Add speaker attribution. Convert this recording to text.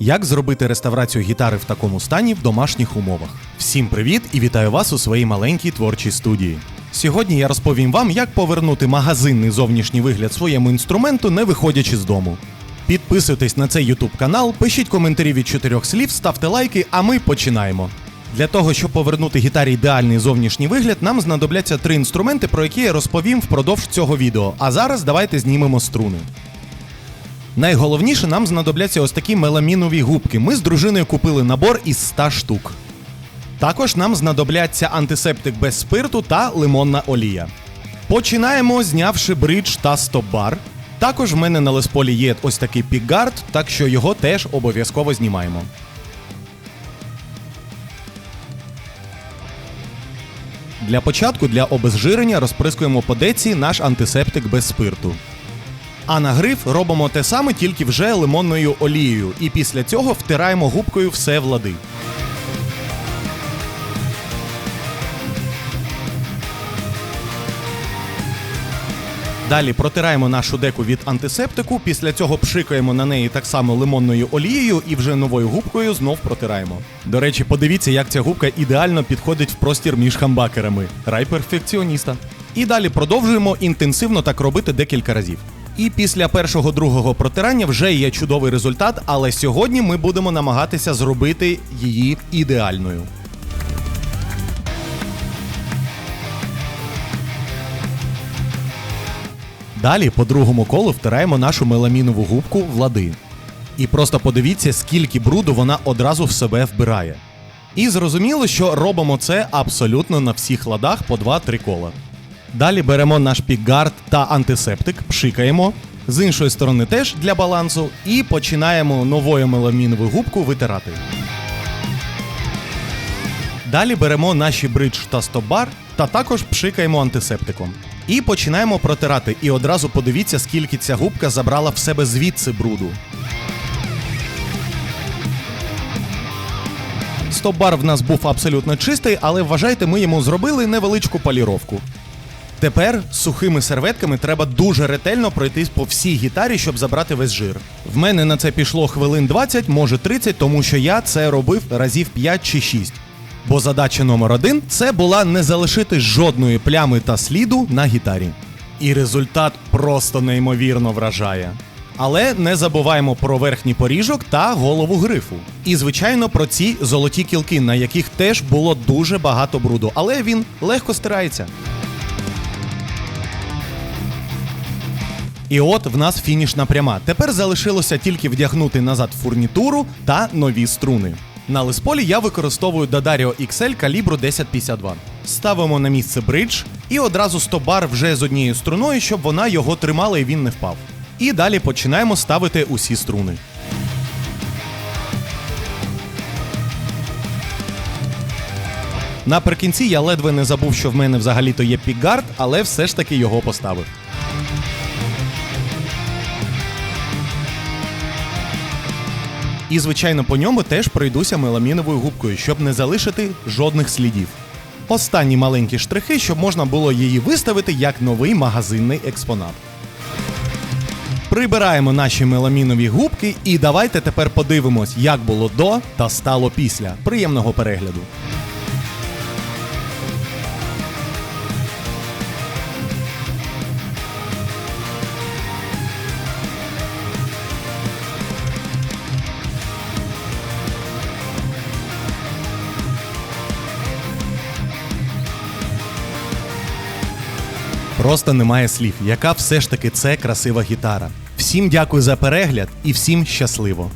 Speaker 1: Як зробити реставрацію гітари в такому стані в домашніх умовах? Всім привіт і вітаю вас у своїй маленькій творчій студії. Сьогодні я розповім вам, як повернути магазинний зовнішній вигляд своєму інструменту, не виходячи з дому. Підписуйтесь на цей YouTube канал, пишіть коментарі від чотирьох слів, ставте лайки, а ми починаємо. Для того, щоб повернути гітарі ідеальний зовнішній вигляд, нам знадобляться три інструменти, про які я розповім впродовж цього відео. А зараз давайте знімемо струни. Найголовніше нам знадобляться ось такі меламінові губки. Ми з дружиною купили набор із 100 штук. Також нам знадобляться антисептик без спирту та лимонна олія. Починаємо, знявши бридж та стоп-бар. Також в мене на лесполі є ось такий пікгард, так що його теж обов'язково знімаємо. Для початку для обезжирення розприскуємо по деці наш антисептик без спирту. А на гриф робимо те саме, тільки вже лимонною олією, і після цього втираємо губкою все в лади. Далі протираємо нашу деку від антисептику, після цього пшикаємо на неї так само лимонною олією і вже новою губкою знов протираємо. До речі, подивіться, як ця губка ідеально підходить в простір між хамбакерами. Рай перфекціоніста. І далі продовжуємо інтенсивно так робити декілька разів. І після першого другого протирання вже є чудовий результат, але сьогодні ми будемо намагатися зробити її ідеальною. Далі по другому колу втираємо нашу меламінову губку в лади. І просто подивіться, скільки бруду вона одразу в себе вбирає. І зрозуміло, що робимо це абсолютно на всіх ладах по 2-3 кола. Далі беремо наш пікгард та антисептик, пшикаємо. З іншої сторони теж для балансу, і починаємо новою меламінову губку витирати. Далі беремо наші бридж та стопбар та також пшикаємо антисептиком. І починаємо протирати. І одразу подивіться, скільки ця губка забрала в себе звідси бруду. Стоп-бар в нас був абсолютно чистий, але вважайте, ми йому зробили невеличку поліровку. Тепер сухими серветками треба дуже ретельно пройтись по всій гітарі, щоб забрати весь жир. В мене на це пішло хвилин 20, може 30, тому що я це робив разів 5 чи 6. Бо задача номер один це була не залишити жодної плями та сліду на гітарі. І результат просто неймовірно вражає. Але не забуваємо про верхній поріжок та голову грифу. І, звичайно, про ці золоті кілки, на яких теж було дуже багато бруду, але він легко стирається. І от в нас фінішна пряма. Тепер залишилося тільки вдягнути назад фурнітуру та нові струни. На лесполі я використовую Daddario XL калібру 1052. Ставимо на місце бридж і одразу стобар вже з однією струною, щоб вона його тримала і він не впав. І далі починаємо ставити усі струни. Наприкінці я ледве не забув, що в мене взагалі-то є пікгард, але все ж таки його поставив. І, звичайно, по ньому теж пройдуся меламіновою губкою, щоб не залишити жодних слідів. Останні маленькі штрихи, щоб можна було її виставити як новий магазинний експонат. Прибираємо наші меламінові губки, і давайте тепер подивимось, як було до та стало після. Приємного перегляду. Просто немає слів, яка все ж таки це красива гітара. Всім дякую за перегляд і всім щасливо!